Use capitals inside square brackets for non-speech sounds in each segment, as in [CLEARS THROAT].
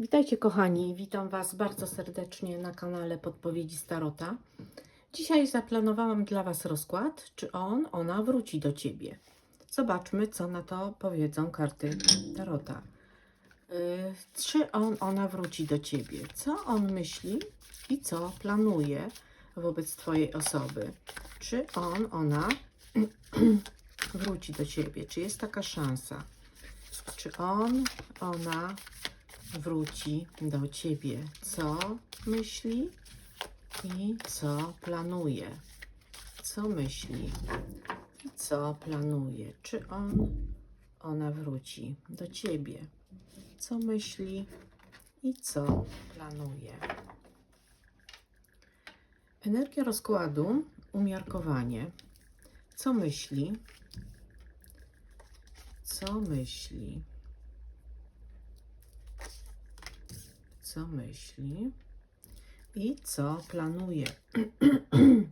Witajcie kochani, witam Was bardzo serdecznie na kanale Podpowiedzi Starota. Dzisiaj zaplanowałam dla Was rozkład, czy on, ona wróci do Ciebie. Zobaczmy, co na to powiedzą karty Tarota. Yy, czy on, ona wróci do Ciebie? Co on myśli i co planuje wobec Twojej osoby? Czy on, ona [CLEARS THROAT] wróci do Ciebie? Czy jest taka szansa? Czy on, ona wróci do ciebie. Co myśli i co planuje? Co myśli i co planuje? Czy on, ona wróci do ciebie? Co myśli i co planuje? Energia rozkładu, umiarkowanie. Co myśli? Co myśli? Co myśli i co planuje. [CLEARS THROAT]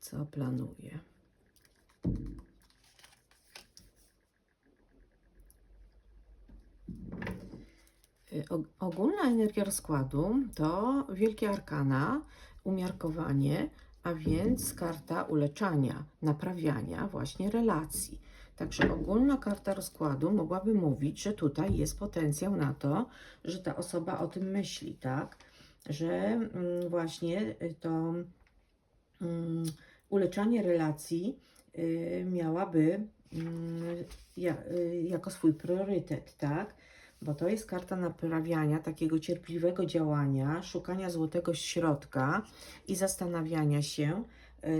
co planuje. Y, og- Ogólna energia rozkładu to wielkie arkana, umiarkowanie, a więc karta uleczania, naprawiania właśnie relacji. Także ogólna karta rozkładu mogłaby mówić, że tutaj jest potencjał na to, że ta osoba o tym myśli, tak? Że mm, właśnie y, to mm, uleczanie relacji y, miałaby mm, y, jako swój priorytet, tak? Bo to jest karta naprawiania, takiego cierpliwego działania, szukania złotego środka i zastanawiania się,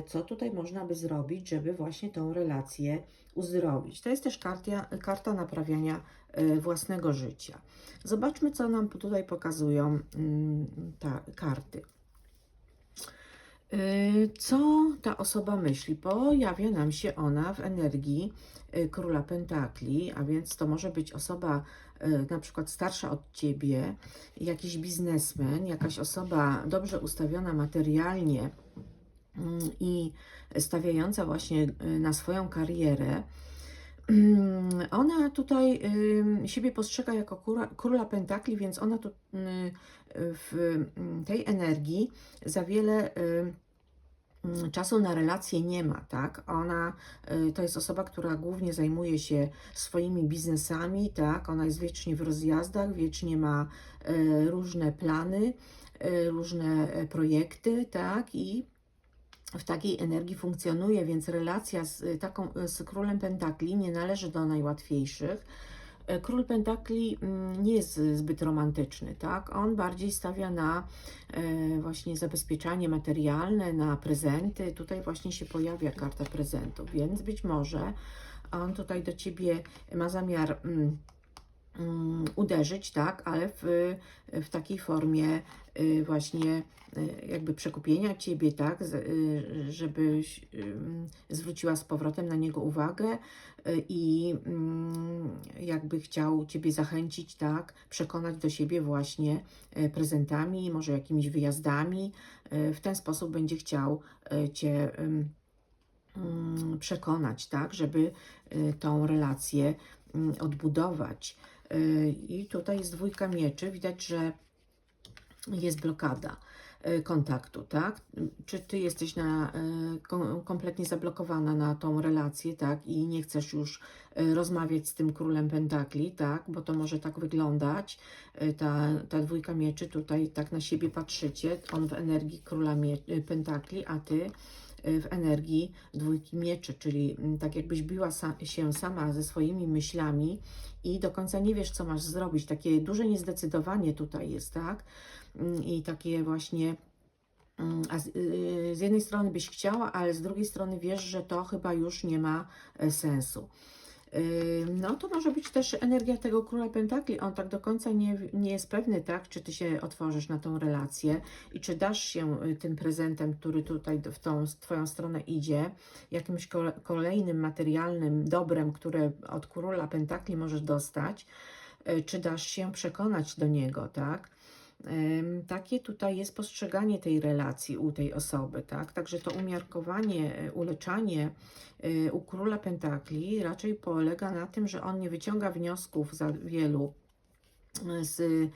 co tutaj można by zrobić, żeby właśnie tą relację uzdrowić. To jest też karta, karta naprawiania y, własnego życia. Zobaczmy, co nam tutaj pokazują mm, ta, karty. Y, Co ta osoba myśli? Pojawia nam się ona w energii króla pentakli, a więc to może być osoba na przykład starsza od ciebie, jakiś biznesmen, jakaś osoba dobrze ustawiona materialnie i stawiająca właśnie y, na swoją karierę. [CLEARS THROAT] Ona tutaj ym, siebie postrzega jako króla, pentakli, więc ona tu y, w tej energii za wiele y, czasu na relacje nie ma, tak? Ona y, to jest osoba, która głównie zajmuje się swoimi biznesami, tak? Ona jest wiecznie w rozjazdach, wiecznie ma y, różne plany, y, różne e, projekty, tak? I w takiej energii funkcjonuje, więc relacja z y, taką z królem pentakli nie należy do najłatwiejszych. E, Król Pentakli mm, nie jest zbyt romantyczny, tak? On bardziej stawia na e, właśnie zabezpieczanie materialne, na prezenty. Tutaj właśnie się pojawia karta prezentów, więc być może on tutaj do ciebie ma zamiar mm, uderzyć, tak? Ale w, w takiej formie y, właśnie y, jakby przekupienia ciebie, tak? Y, Żebyś zwróciła z powrotem na niego uwagę i mm, jakby chciał ciebie zachęcić, tak? Przekonać do siebie właśnie prezentami, może jakimiś wyjazdami. W ten sposób będzie chciał cię mm, przekonać, tak? Żeby tą relację mm, odbudować. I tutaj jest dwójka mieczy. Widać, że jest blokada y, kontaktu, tak? Czy ty jesteś na, kom- kompletnie zablokowana na tą relację, tak? I nie chcesz już y, rozmawiać z tym królem pentakli, tak? Bo to może tak wyglądać. Ta, ta dwójka mieczy tutaj tak na siebie patrzycie. On w energii króla pentakli, a ty w energii dwójki mieczy, czyli mm, tak jakbyś biła sa- się sama ze swoimi myślami i do końca nie wiesz, co masz zrobić. Takie duże niezdecydowanie tutaj jest, tak? Mm, I takie właśnie. mm, A z, y, z jednej strony byś chciała, ale z drugiej strony wiesz, że to chyba już nie ma e, sensu. No to może być też energia tego króla pentakli. On tak do końca nie, nie jest pewny, tak, czy ty się otworzysz na tą relację i czy dasz się y, tym prezentem, który tutaj w tą w twoją stronę idzie, jakimś kole- kolejnym materialnym dobrem, które od króla pentakli możesz dostać, y, czy dasz się przekonać do niego, tak? Takie tutaj jest postrzeganie tej relacji u tej osoby, tak? Także to umiarkowanie, e, uleczanie e, u króla pentakli raczej polega na tym, że on nie wyciąga wniosków za wielu e, z,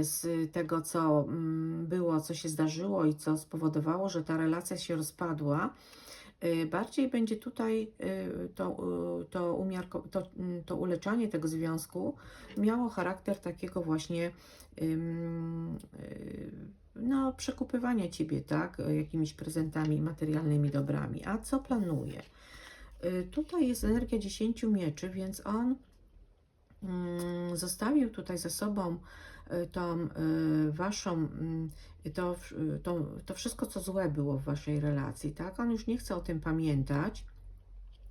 z tego, co mm, było, co się zdarzyło i co spowodowało, że ta relacja się rozpadła. E, Bardziej będzie tutaj e, to, e, to, umiarko, to, mm, to uleczanie tego związku miało charakter takiego właśnie y, no, przekupywania ciebie, tak, jakimiś prezentami, materialnymi dobrami. A co planuje? Y, Tutaj jest energia 10 mieczy, więc on mm, zostawił tutaj za sobą y, tą y, waszą, mm, to, w- to, to wszystko, co złe było w waszej relacji, tak? On już nie chce o tym pamiętać.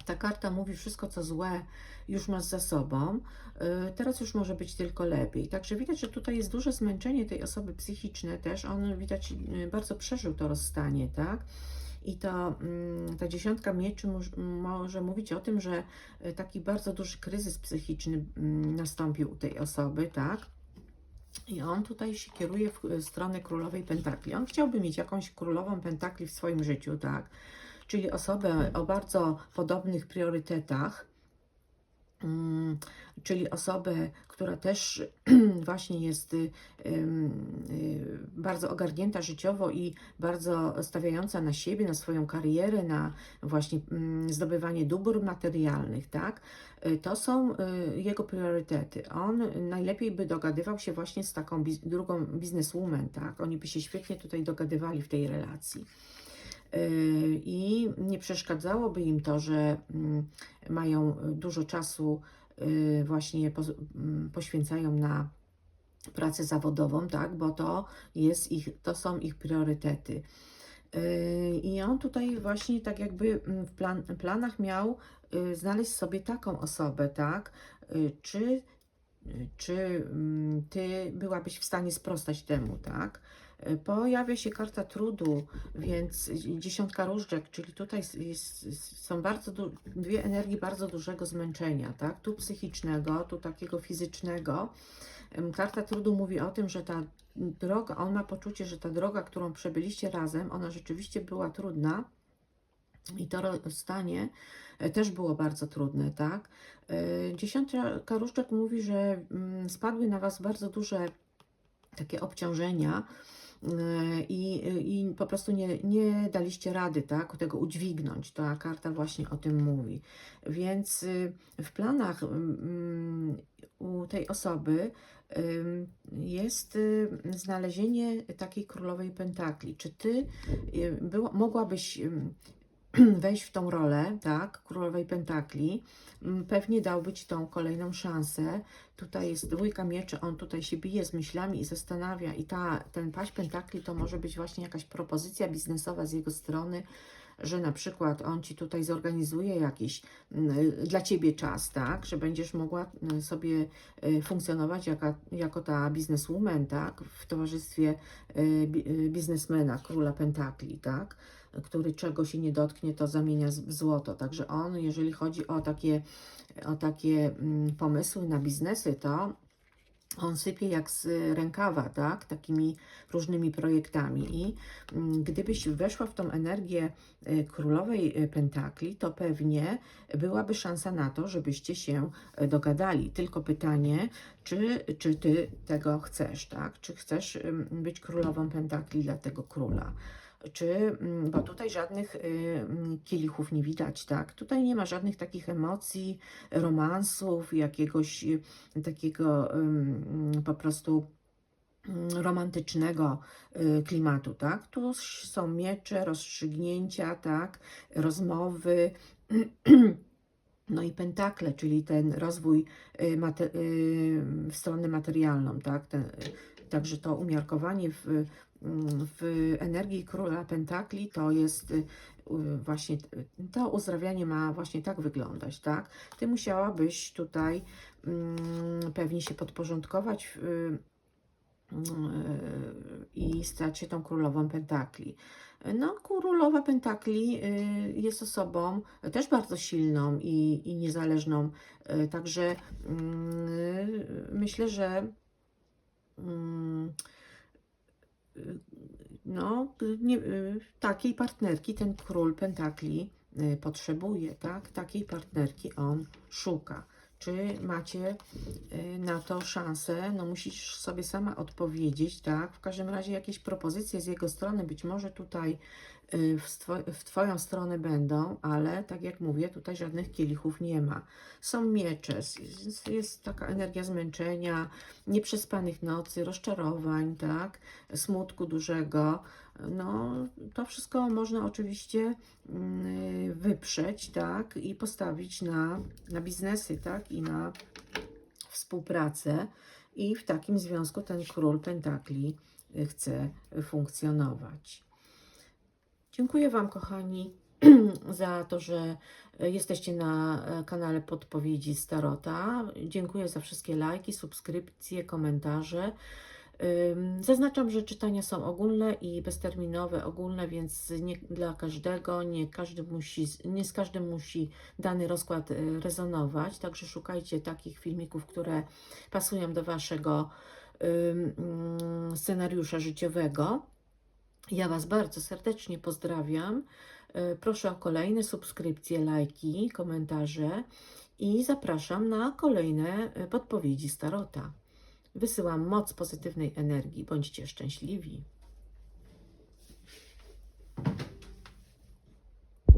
Ta karta mówi, wszystko co złe już masz za sobą, y, teraz już może być tylko lepiej. Także widać, że tutaj jest duże zmęczenie tej osoby psychiczne też. On widać y, bardzo przeżył to rozstanie, tak? I to, mm, ta dziesiątka mieczy moż- może mówić o tym, że y, taki bardzo duży kryzys psychiczny mm, nastąpił u tej osoby, tak? I on tutaj się kieruje w y, stronę królowej pentakli. On chciałby mieć jakąś królową pentakli w swoim życiu, tak? Czyli osobę o bardzo podobnych priorytetach, czyli osobę, która też [CLEARS THROAT] właśnie jest y, y, bardzo ogarnięta życiowo i bardzo stawiająca na siebie, na swoją karierę, na właśnie mm, zdobywanie dóbr materialnych, tak? Y, To są jego priorytety. On najlepiej by dogadywał się właśnie z taką drugą bizneswoman, tak? Oni by się świetnie tutaj dogadywali w tej relacji. I nie przeszkadzałoby im to, że mm, mają dużo czasu, y, właśnie mm, poświęcają na pracę zawodową, tak, bo to jest ich, to są ich priorytety. Y, I on tutaj właśnie tak jakby mm, w plan, planach miał y, znaleźć sobie taką osobę, tak? Czy, czy ty byłabyś w stanie sprostać temu, tak? Y, Pojawia się karta trudu, więc dziesiątka różdżek, czyli tutaj jest, są bardzo dwie energii bardzo dużego zmęczenia, tak? Tu psychicznego, tu takiego fizycznego. Karta trudu mówi o tym, że ta droga, on ma poczucie, że ta droga, którą przebyliście razem, ona rzeczywiście była trudna i to rozstanie e, też było bardzo trudne, tak? E, Dziesiątka różdżek mówi, że mm, spadły na Was bardzo duże takie obciążenia e, i, i po prostu nie, nie daliście rady, tak, tego udźwignąć. Ta karta właśnie o tym mówi. Więc y, w planach mm, u tej osoby ym, jest y, znalezienie takiej królowej pentakli. Czy ty y, było, mogłabyś [CLEARS THROAT] wejść w tą rolę, tak, królowej pentakli, pewnie dałby ci tą kolejną szansę. Tutaj jest dwójka mieczy, on tutaj się bije z myślami i zastanawia i ta, ten paść pentakli to może być właśnie jakaś propozycja biznesowa z jego strony, że na przykład on ci tutaj zorganizuje jakiś dla ciebie czas, tak, że będziesz mogła sobie y, funkcjonować jaka, jako ta bizneswoman, tak, w towarzystwie bi- y, biznesmena, króla pentakli, tak, który czego się nie dotknie, to zamienia w złoto. Także on, jeżeli chodzi o takie, o takie mm, pomysły na biznesy, to on sypie jak z rękawa, tak? Takimi różnymi projektami. I mm, gdybyś weszła w tą energię y, królowej y, pentakli, to pewnie byłaby szansa na to, żebyście się y, dogadali. Tylko pytanie, czy, czy ty tego chcesz, tak? Czy chcesz być królową pentakli dla tego króla? Czy, mm, bo tutaj żadnych y, mm, kielichów nie widać, tak? Tutaj nie ma żadnych takich emocji, romansów, jakiegoś y, takiego ym, po prostu mm, romantycznego y, klimatu, tak? Tu są miecze, rozstrzygnięcia, tak? Rozmowy, [CLEARS THROAT] no i pentakle, czyli ten rozwój y, y, w stronę materialną, tak? Ten, także to umiarkowanie w, w energii króla pentakli to jest y, właśnie to uzdrawianie ma właśnie tak wyglądać, tak? Ty musiałabyś tutaj mm, pewnie się podporządkować i stać się tą królową pentakli. No, królowa pentakli y, jest osobą też bardzo silną i, i niezależną, y, także mm, myślę, że mm, no, nie, y, takiej partnerki ten król pentakli potrzebuje, tak? Takiej partnerki on szuka. Czy macie y, na to szansę? No musisz sobie sama odpowiedzieć, tak? W każdym razie jakieś propozycje z jego strony być może tutaj w, stwo- w Twoją stronę będą, ale tak jak mówię, tutaj żadnych kielichów nie ma. Są miecze, jest, jest taka energia zmęczenia, nieprzespanych nocy, rozczarowań, tak? Smutku dużego. No, to wszystko można oczywiście mm, wyprzeć, tak? I postawić na, na biznesy, tak? I na współpracę. I w takim związku ten król pentakli y, chce funkcjonować. Dziękuję Wam, kochani, [CLEARS THROAT] za to, że jesteście na e, kanale Podpowiedzi Starota. Dziękuję za wszystkie lajki, subskrypcje, komentarze. Zaznaczam, że czytania są ogólne i bezterminowe, ogólne, więc nie dla każdego, nie, każdy musi, nie z każdym musi dany rozkład y, rezonować, także szukajcie takich filmików, które pasują do Waszego mm, scenariusza życiowego. Ja Was bardzo serdecznie pozdrawiam. Y, Proszę o kolejne subskrypcje, lajki, komentarze i zapraszam na kolejne y, podpowiedzi Starota. Wysyłam moc pozytywnej energii. Bądźcie szczęśliwi.